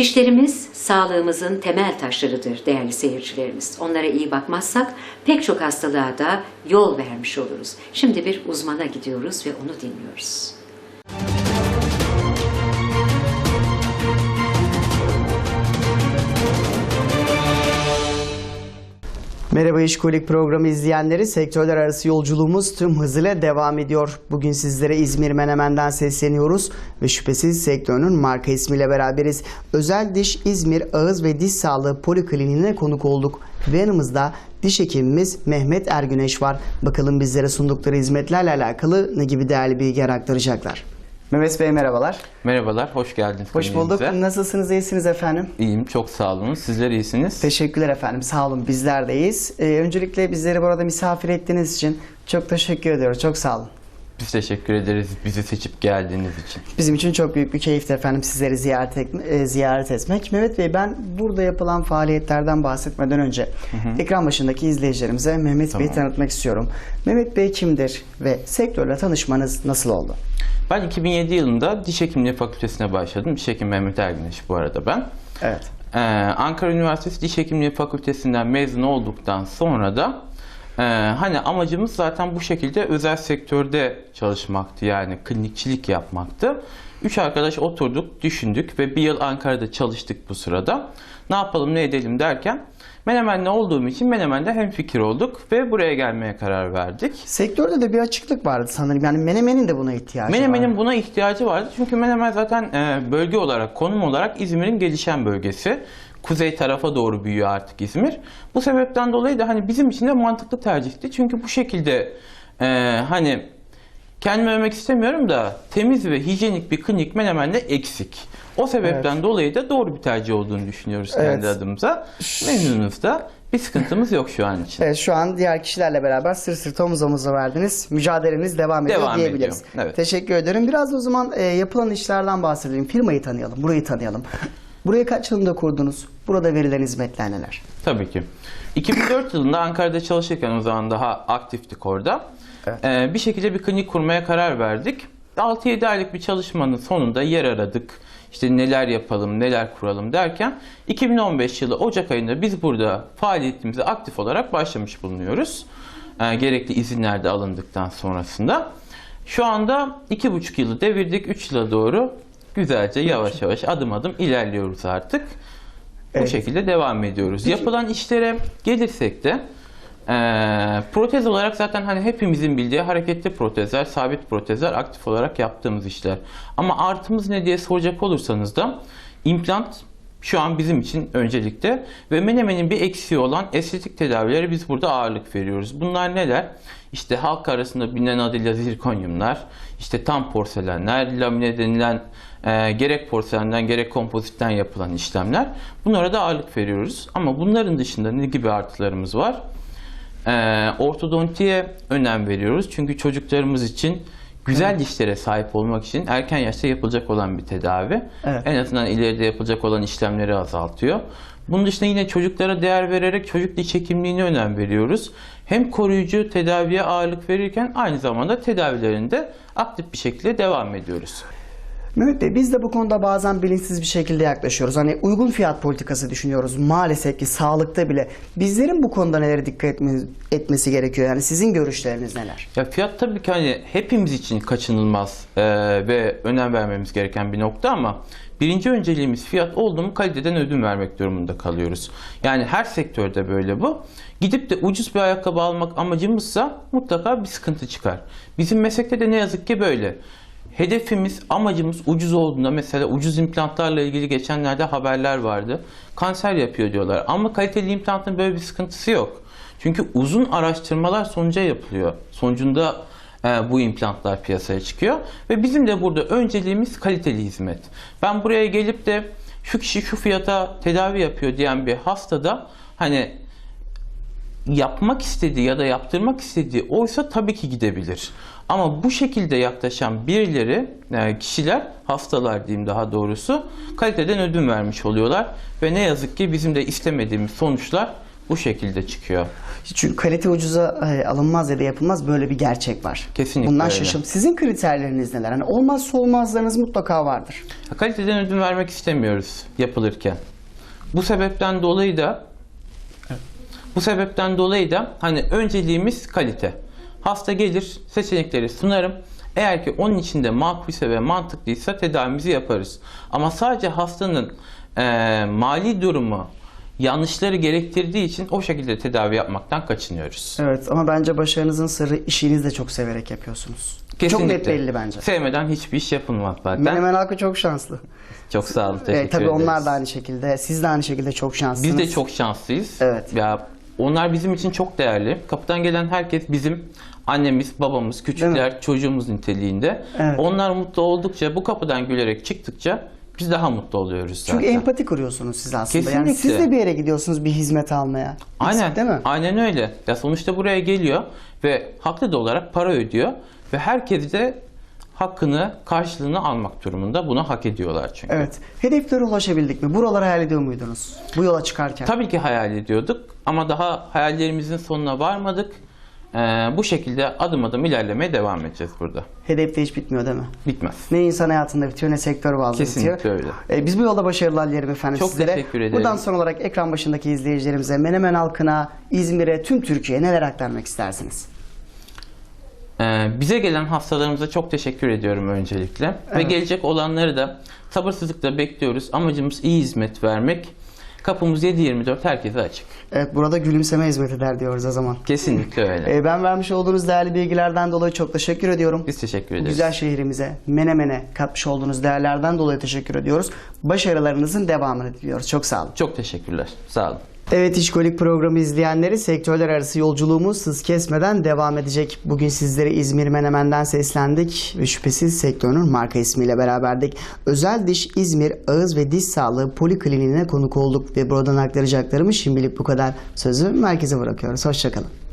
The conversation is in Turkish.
Dişlerimiz sağlığımızın temel taşlarıdır değerli seyircilerimiz. Onlara iyi bakmazsak pek çok hastalığa da yol vermiş oluruz. Şimdi bir uzmana gidiyoruz ve onu dinliyoruz. Merhaba İşkolik programı izleyenleri. Sektörler arası yolculuğumuz tüm hızıyla devam ediyor. Bugün sizlere İzmir Menemen'den sesleniyoruz ve şüphesiz sektörünün marka ismiyle beraberiz. Özel Diş İzmir Ağız ve Diş Sağlığı Polikliniğine konuk olduk. Ve yanımızda diş hekimimiz Mehmet Ergüneş var. Bakalım bizlere sundukları hizmetlerle alakalı ne gibi değerli bilgiler aktaracaklar. Mehmet Bey merhabalar. Merhabalar, hoş geldiniz. Hoş bulduk. Nasılsınız? İyisiniz efendim? İyiyim, çok sağ olun. Sizler iyisiniz. Teşekkürler efendim. Sağ olun. Bizler deyiz. Ee, öncelikle bizleri burada misafir ettiğiniz için çok teşekkür ediyoruz. Çok sağ olun. Biz teşekkür ederiz bizi seçip geldiğiniz için. Bizim için çok büyük bir keyifti efendim sizleri ziyaret, et- e, ziyaret etmek. Mehmet Bey ben burada yapılan faaliyetlerden bahsetmeden önce ekran başındaki izleyicilerimize Mehmet Bey'i Tamam. tanıtmak istiyorum. Mehmet Bey kimdir ve sektörle tanışmanız nasıl oldu? Ben 2007 yılında Diş Hekimliği Fakültesine başladım. Diş Hekim Mehmet Ergüneş bu arada ben. Evet. Ee, Ankara Üniversitesi Diş Hekimliği Fakültesinden mezun olduktan sonra da e, hani amacımız zaten bu şekilde özel sektörde çalışmaktı. Yani klinikçilik yapmaktı. Üç arkadaş oturduk, düşündük ve bir yıl Ankara'da çalıştık bu sırada. Ne yapalım, ne edelim derken Menemen'de olduğum için Menemen'de hemfikir olduk ve buraya gelmeye karar verdik. Sektörde de bir açıklık vardı sanırım. Yani Menemen'in de buna ihtiyacı Menemen'in vardı. buna ihtiyacı vardı. Çünkü Menemen zaten e, bölge olarak, konum olarak İzmir'in gelişen bölgesi. Kuzey tarafa doğru büyüyor artık İzmir. Bu sebepten dolayı da hani bizim için de mantıklı tercihti. Çünkü bu şekilde e, hani kendimi övmek istemiyorum da temiz ve hijyenik bir klinik Menemen'de eksik. O sebepten dolayı da doğru bir tercih olduğunu düşünüyoruz Evet. kendi adımıza. Memnunuz da. Bir sıkıntımız yok şu an için. Evet şu an diğer kişilerle beraber sır sır omuz omuza verdiniz. Mücadeleniz devam ediyor Devam diyebiliriz. evet. Teşekkür ederim. Biraz da o zaman e, yapılan işlerden bahsedelim. Firmayı tanıyalım, burayı tanıyalım. Burayı kaç yılında kurdunuz? Burada verilen hizmetler neler? Tabii ki. 2004 yılında Ankara'da çalışırken o zaman daha aktiftik orada. Evet. Ee, bir şekilde bir klinik kurmaya karar verdik. 6-7 aylık bir çalışmanın sonunda yer aradık. İşte neler yapalım, neler kuralım derken 2015 yılı Ocak ayında biz burada faaliyetimize aktif olarak başlamış bulunuyoruz. Ee, gerekli izinler de alındıktan sonrasında. Şu anda 2,5 yılı devirdik, 3 yıla doğru güzelce yavaş yavaş adım adım ilerliyoruz artık. Bu Evet. şekilde devam ediyoruz. Yapılan işlere gelirsek de eee, protez olarak zaten hani hepimizin bildiği hareketli protezler, sabit protezler aktif olarak yaptığımız işler. Ama artımız ne diye soracak olursanız da implant şu an bizim için öncelikte ve Menemen'in bir eksiği olan estetik tedavilere biz burada ağırlık veriyoruz. Bunlar neler? İşte halk arasında bilinen adıyla zirkonyumlar, işte tam porselenler, lamine denilen e, gerek porselenden gerek kompozitten yapılan işlemler. Bunlara da ağırlık veriyoruz. Ama bunların dışında ne gibi artılarımız var? E, ortodontiye önem veriyoruz. Çünkü çocuklarımız için güzel dişlere sahip olmak için erken yaşta yapılacak olan bir tedavi. Evet. En azından ileride yapılacak olan işlemleri azaltıyor. Bunun dışında yine çocuklara değer vererek çocuk diş hekimliğine önem veriyoruz. Hem koruyucu tedaviye ağırlık verirken aynı zamanda tedavilerinde aktif bir şekilde devam ediyoruz. Mehmet Bey biz de bu konuda bazen bilinçsiz bir şekilde yaklaşıyoruz. Hani uygun fiyat politikası düşünüyoruz. Maalesef ki sağlıkta bile. Bizlerin bu konuda nelere dikkat etme- etmesi gerekiyor? Yani sizin görüşleriniz neler? Ya fiyat tabii ki hani hepimiz için kaçınılmaz eee, ve önem vermemiz gereken bir nokta ama birinci önceliğimiz fiyat oldu mu kaliteden ödün vermek durumunda kalıyoruz. Yani her sektörde böyle bu. Gidip de ucuz bir ayakkabı almak amacımızsa mutlaka bir sıkıntı çıkar. Bizim meslekte de ne yazık ki böyle. Hedefimiz, amacımız ucuz olduğunda mesela ucuz implantlarla ilgili geçenlerde haberler vardı. Kanser yapıyor diyorlar ama kaliteli implantın böyle bir sıkıntısı yok. Çünkü uzun araştırmalar sonuca yapılıyor. Sonucunda e, bu implantlar piyasaya çıkıyor ve bizim de burada önceliğimiz kaliteli hizmet. Ben buraya gelip de şu kişi şu fiyata tedavi yapıyor diyen bir hastada hani yapmak istediği ya da yaptırmak istediği oysa tabii ki gidebilir. Ama bu şekilde yaklaşan birileri, e, kişiler, hastalar diyeyim daha doğrusu, kaliteden ödün vermiş oluyorlar. Ve ne yazık ki bizim de istemediğimiz sonuçlar bu şekilde çıkıyor. Çünkü kalite ucuza e, alınmaz ya da yapılmaz böyle bir gerçek var. Kesinlikle Bundan şaşım. Sizin kriterleriniz neler? Hani olmazsa olmazlarınız mutlaka vardır. Kaliteden ödün vermek istemiyoruz yapılırken. Bu sebepten dolayı da bu sebepten dolayı da hani önceliğimiz kalite. Hasta gelir, seçenekleri sunarım. Eğer ki onun içinde makulse ve mantıklıysa tedavimizi yaparız. Ama sadece hastanın eee, mali durumu yanlışları gerektirdiği için o şekilde tedavi yapmaktan kaçınıyoruz. Evet ama bence başarınızın sırrı işinizi de çok severek yapıyorsunuz. Çok net belli bence. Sevmeden hiçbir iş yapılmaz zaten. Menemen halkı çok şanslı. Çok sağ olun. Teşekkür E, tabii ederiz. onlar da aynı şekilde. Siz de aynı şekilde çok şanslısınız. Biz de çok şanslıyız. Evet. Ya onlar bizim için çok değerli. Kapıdan gelen herkes bizim annemiz, babamız, küçükler, çocuğumuz niteliğinde. Evet. Onlar mutlu oldukça, bu kapıdan gülerek çıktıkça biz daha mutlu oluyoruz zaten. Çünkü empati kuruyorsunuz siz aslında. Yani Kesinlikle. siz de bir yere gidiyorsunuz bir hizmet almaya. Aynen. Değil mi? Aynen öyle. Ya sonuçta buraya geliyor ve haklı da olarak para ödüyor ve herkes de hakkını, karşılığını almak durumunda. Bunu hak ediyorlar çünkü. Evet. Hedeflere ulaşabildik mi? Buraları hayal ediyor muydunuz? Bu yola çıkarken. Tabii ki hayal ediyorduk ama daha hayallerimizin sonuna varmadık. Ee, bu şekilde adım adım ilerlemeye devam edeceğiz burada. Hedef de hiç bitmiyor değil mi? Bitmez. Ne insan hayatında bitiyor ne sektör bazlı Kesinlikle bitiyor. öyle. Ee, biz bu yolda başarılar dilerim efendim Çok sizlere. teşekkür ederim. Buradan son olarak ekran başındaki izleyicilerimize, Menemen halkına, İzmir'e, tüm Türkiye'ye neler aktarmak istersiniz? Ee, bize gelen hastalarımıza çok teşekkür ediyorum öncelikle. Ve Evet. gelecek olanları da sabırsızlıkla bekliyoruz. Amacımız iyi hizmet vermek. Kapımız 7-24 herkese açık. Evet burada gülümseme hizmet eder diyoruz o zaman. Kesinlikle öyle. Ee, ben vermiş olduğunuz değerli bilgilerden dolayı çok teşekkür ediyorum. Biz teşekkür ederiz. güzel şehrimize, Menemen'e katmış olduğunuz değerlerden dolayı teşekkür ediyoruz. Başarılarınızın devamını diliyoruz. Çok sağ olun. Çok teşekkürler. Sağ olun. Evet İşkolik programı izleyenleri sektörler arası yolculuğumuz hız kesmeden devam edecek. Bugün sizlere İzmir Menemen'den seslendik ve şüphesiz sektörün marka ismiyle beraberdik. Özel Diş İzmir Ağız ve Diş Sağlığı Polikliniğine konuk olduk ve buradan aktaracaklarımız şimdilik bu kadar. Sözü merkeze bırakıyoruz. Hoşçakalın.